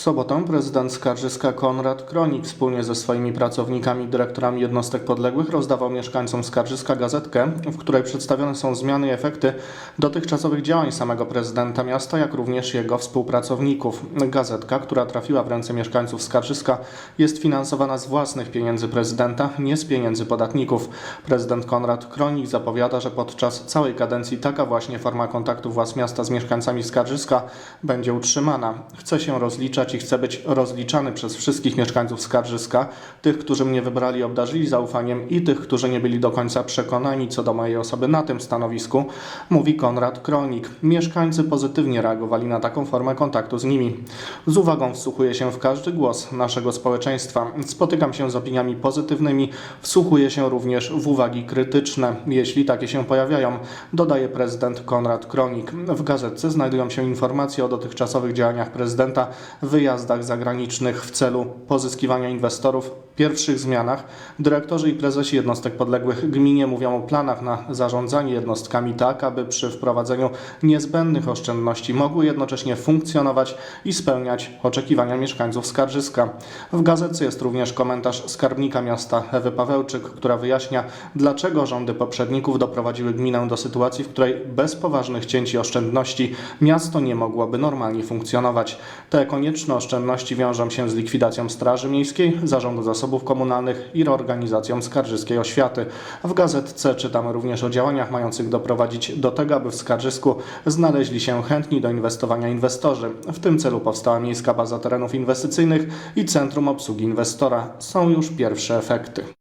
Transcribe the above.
sobotę prezydent Skarżyska Konrad Kronik wspólnie ze swoimi pracownikami i dyrektorami jednostek podległych rozdawał mieszkańcom Skarżyska gazetkę, w której przedstawione są zmiany i efekty dotychczasowych działań samego prezydenta miasta, jak również jego współpracowników. Gazetka, która trafiła w ręce mieszkańców Skarżyska, jest finansowana z własnych pieniędzy prezydenta, nie z pieniędzy podatników. Prezydent Konrad Kronik zapowiada, że podczas całej kadencji taka właśnie forma kontaktu władz miasta z mieszkańcami Skarżyska będzie utrzymana. Chce się rozliczać i chce być rozliczany przez wszystkich mieszkańców Skarżyska, tych, którzy mnie wybrali obdarzyli zaufaniem i tych, którzy nie byli do końca przekonani co do mojej osoby na tym stanowisku, mówi Konrad Kronik. Mieszkańcy pozytywnie reagowali na taką formę kontaktu z nimi. Z uwagą wsłuchuję się w każdy głos naszego społeczeństwa. Spotykam się z opiniami pozytywnymi, wsłuchuję się również w uwagi krytyczne, jeśli takie się pojawiają, dodaje prezydent Konrad Kronik. W gazetce znajdują się informacje o dotychczasowych działaniach prezydenta, wyjazdach zagranicznych w celu pozyskiwania inwestorów, pierwszych zmianach. Dyrektorzy i prezesi jednostek podległych gminie mówią o planach na zarządzanie jednostkami tak, aby przy wprowadzeniu niezbędnych oszczędności mogły jednocześnie funkcjonować i spełniać oczekiwania mieszkańców Skarżyska. W gazetce jest również komentarz skarbnika miasta Ewy Pawełczyk, która wyjaśnia, dlaczego rządy poprzedników doprowadziły gminę do sytuacji, w której bez poważnych cięć i oszczędności miasto nie mogłoby normalnie funkcjonować. Te konieczne oszczędności wiążą się z likwidacją Straży Miejskiej, Zarządu Zasobów Komunalnych i reorganizacją skarżyskiej oświaty. W gazetce czytamy również o działaniach mających doprowadzić do tego, aby w Skarżysku znaleźli się chętni do inwestowania inwestorzy. W tym celu powstała miejska baza terenów inwestycyjnych i Centrum Obsługi Inwestora. Są już pierwsze efekty.